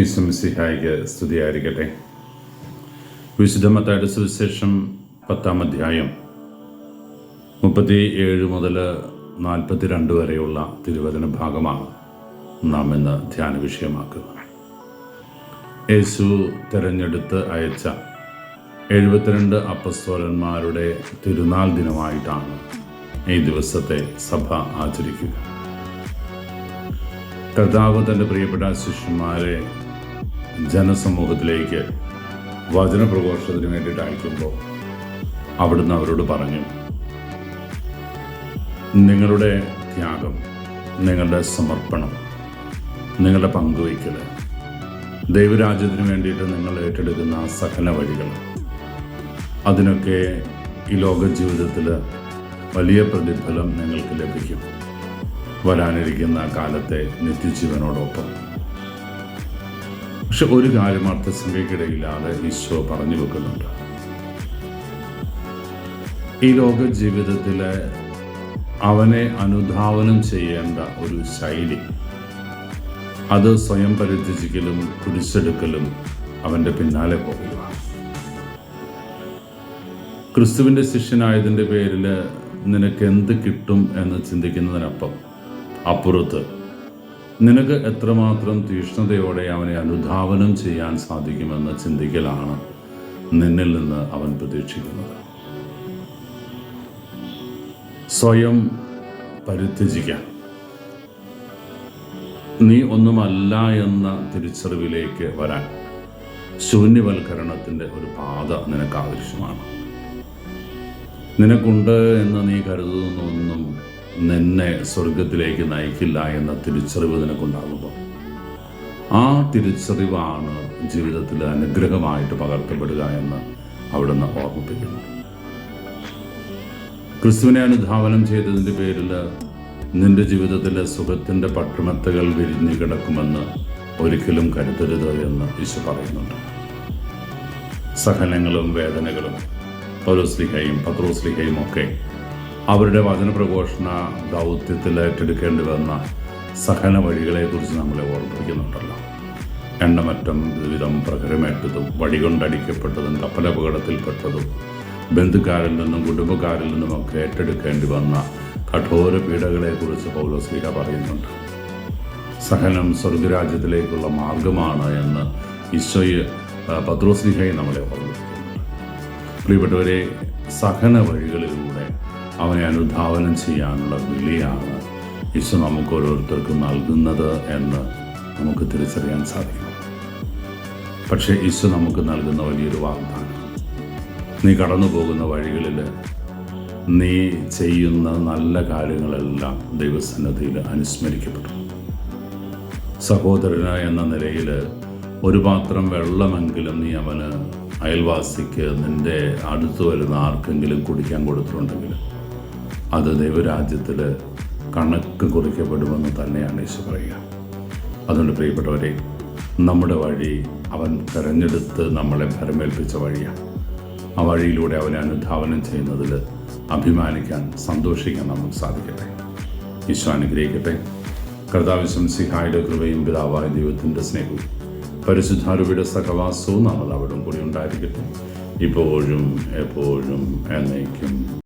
ഈശ്വമിസിഹായിക്ക് സ്തുതിയായിരിക്കട്ടെ. വിശുദ്ധമത്തായുടെ സുവിശേഷം പത്താം അധ്യായം മുപ്പത്തി ഏഴ് മുതൽ നാൽപ്പത്തി രണ്ട് വരെയുള്ള തിരുവചന ഭാഗമാണ് നാം ഇന്ന് ധ്യാന വിഷയമാക്കുക യേശു തിരഞ്ഞെടുത്ത് അയച്ച എഴുപത്തിരണ്ട് അപ്പസ്തോലന്മാരുടെ തിരുനാൾ ദിനമായിട്ടാണ് ഈ ദിവസത്തെ സഭ ആചരിക്കുക. കർത്താവ് തന്റെ പ്രിയപ്പെട്ട ശിഷ്യന്മാരെ ജനസമൂഹത്തിലേക്ക് വചനപ്രഘോഷത്തിന് വേണ്ടിയിട്ട് അയക്കുമ്പോൾ അവിടുന്ന് അവരോട് പറഞ്ഞു നിങ്ങളുടെ ത്യാഗം നിങ്ങളുടെ സമർപ്പണം നിങ്ങളുടെ പങ്കുവയ്ക്കൽ ദൈവരാജ്യത്തിന് വേണ്ടിയിട്ട് നിങ്ങൾ ഏറ്റെടുക്കുന്ന സകല വഴികൾ അതിനൊക്കെ ഈ ലോക ജീവിതത്തിൽ വലിയ പ്രതിഫലം നിങ്ങൾക്ക് ലഭിക്കും. വരാനിരിക്കുന്ന കാലത്തെ നിത്യജീവനോടൊപ്പം. പക്ഷെ ഒരു കാര്യം അർത്ഥസംഖ്യക്കിടയില്ലാതെ ഈശോ പറഞ്ഞു വെക്കുന്നുണ്ട്. ഈ ലോക ജീവിതത്തിലെ അവനെ അനുധാവനം ചെയ്യേണ്ട ഒരു ശൈലി അത് സ്വയം പരിത്യജിക്കലും കുരിശെടുക്കലും അവന്റെ പിന്നാലെ പോകുക ക്രിസ്തുവിന്റെ ശിഷ്യനായതിന്റെ പേരിൽ നിനക്ക് എന്ത് കിട്ടും എന്ന് ചിന്തിക്കുന്നതിനപ്പം അപ്പുറത്ത്. നിനക്ക് എത്രമാത്രം തീഷ്ണതയോടെ അവനെ അനുധാവനം ചെയ്യാൻ സാധിക്കുമെന്ന ചിന്തിക്കലാണ് നിന്നിൽ നിന്ന് അവൻ പ്രതീക്ഷിക്കുന്നത്. സ്വയം പരിത്യജിക്കാൻ നീ ഒന്നുമല്ല എന്ന തിരിച്ചറിവിലേക്ക് വരാൻ ശൂന്യവൽക്കരണത്തിന്റെ ഒരു പാത നിനക്ക് ആവശ്യമാണ്. നിനക്കുണ്ട് എന്ന് നീ കരുതുന്ന ഒന്നും നിന്നെ സ്വർഗത്തിലേക്ക് നയിക്കില്ല എന്ന തിരിച്ചറിവ് നിനക്കുണ്ടാകുമ്പോൾ ആ തിരിച്ചറിവാണ് ജീവിതത്തിൽ അനുഗ്രഹമായിട്ട് പകർത്തപ്പെടുക എന്ന് അവിടുന്ന് ഓർമ്മിപ്പിക്കുന്നു. ക്രിസ്തുവിനെ അനുധാവനം ചെയ്തതിന്റെ പേരിൽ നിന്റെ ജീവിതത്തിലെ സുഖത്തിന്റെ പട്ടുമത്തകൾ വിരിഞ്ഞു കിടക്കുമെന്ന് ഒരിക്കലും കരുതരുത് എന്ന് ഈശോ പറയുന്നുണ്ട്. സഹനങ്ങളും വേദനകളും പൗലോസ്ലിഹയും പത്രോസ്ലിഹയും ഒക്കെ അവരുടെ വചനപ്രഘോഷണ ദൗത്യത്തിൽ ഏറ്റെടുക്കേണ്ടി വന്ന സഹന വഴികളെക്കുറിച്ച് നമ്മളെ ഓർമ്മിപ്പിക്കുന്നുണ്ടല്ലോ. എണ്ണമറ്റം വിധം പ്രകരമേറ്റതും വടികൊണ്ടടിക്കപ്പെട്ടതും കപ്പലപകടത്തിൽപ്പെട്ടതും ബന്ധുക്കാരിൽ നിന്നും കുടുംബക്കാരിൽ നിന്നുമൊക്കെ ഏറ്റെടുക്കേണ്ടി വന്ന കഠോര പീഡകളെക്കുറിച്ച് പൗലോസ്ലിഹ പറയുന്നുണ്ട്. സഹനം സ്വർഗരാജ്യത്തിലേക്കുള്ള മാർഗമാണ് എന്ന് ഈശോയെ പത്രോസ്ലിഹയെ നമ്മളെ ഓർമ്മിപ്പിക്കുന്നുണ്ട്. പ്രിയപ്പെട്ടവരെ സഹന വഴികളിലൂടെ അവനെ അനുധാവനം ചെയ്യാനുള്ള വിലയാണ് യേശു നമുക്ക് ഓരോരുത്തർക്കും നൽകുന്നത് എന്ന് നമുക്ക് തിരിച്ചറിയാൻ സാധിക്കും. പക്ഷേ ഈശോ നമുക്ക് നൽകുന്ന വലിയൊരു വാഗ്ദാനം നീ കടന്നു പോകുന്ന വഴികളിൽ നീ ചെയ്യുന്ന നല്ല കാര്യങ്ങളെല്ലാം ദൈവസന്നദ്ധിയിൽ അനുസ്മരിക്കപ്പെടും. സഹോദരന് എന്ന നിലയിൽ ഒരു പാത്രം വെള്ളമെങ്കിലും നീ അവന് അയൽവാസിക്ക് നിന്റെ അടുത്ത് വരുന്ന ആർക്കെങ്കിലും കുടിക്കാൻ കൊടുത്തിട്ടുണ്ടെങ്കിൽ അത് ദൈവരാജ്യത്തിൽ കണക്ക് കുറിക്കപ്പെടുമെന്ന് തന്നെയാണ് യേശു പറയുക. അതുകൊണ്ട് പ്രിയപ്പെട്ടവരെ നമ്മുടെ വഴി അവൻ തിരഞ്ഞെടുത്ത് നമ്മളെ ഭരമേൽപ്പിച്ച വഴിയാണ്. ആ വഴിയിലൂടെ അവനെ അനുധാവനം ചെയ്യുന്നതിൽ അഭിമാനിക്കാൻ സന്തോഷിക്കാൻ നമുക്ക് സാധിക്കട്ടെ. ഈശോ അനുഗ്രഹിക്കട്ടെ. കർത്താവിശ്വം സിഹായുടെ കൃപയും പിതാവായ ദൈവത്തിന്റെ സ്നേഹവും പരിശുദ്ധാരൂപിയുടെ സഹവാസവും നമ്മൾ അവിടെ കൂടി ഉണ്ടായിരിക്കട്ടെ. ഇപ്പോഴും എപ്പോഴും എന്നേക്കും.